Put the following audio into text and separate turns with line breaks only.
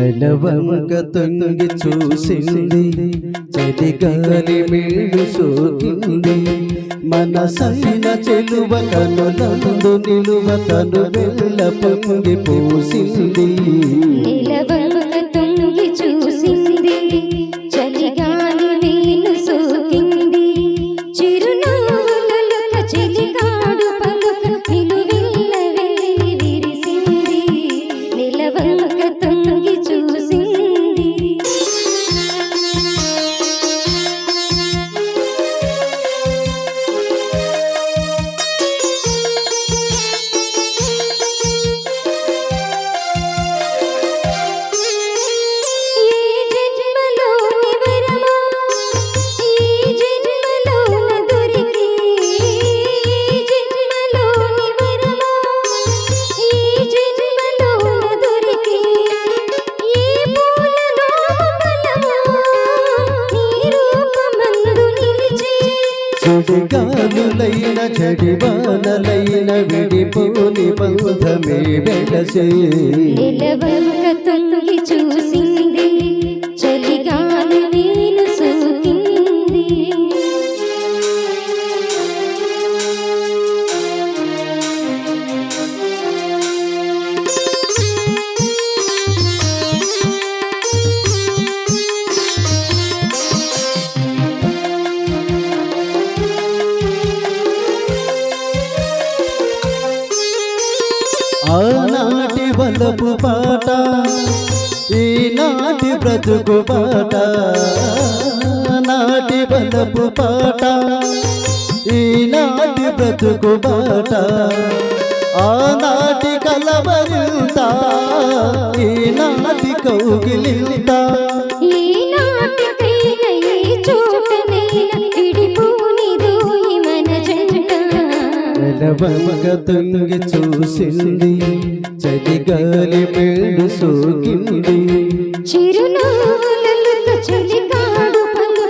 నెలవంక తొంగి చూసింది. చలిగాలి మేలు సోకింది. మనసైన చెలువ కనులందు నిలువ తను వెళ్ళ పొంగి పూసింది.
నిలవంక
సుడిగాలులైన చెడివానలైన విడిపోని బంధమే వెలసే.
నిలవంక తొంగి
ఆనాటి పాట. ఈనాటి బ్రతుకు పాట. నాటి వలపు పాట. ఈనాటి బ్రతుకు పాట. ఆనాటి కలవరింత. ఈనాటి కౌగిలింత.
ఈ భవంగ చూసింది చది
గాలి మేడు సోకింది చిరునవ్వులతో చలిగాడు పంగు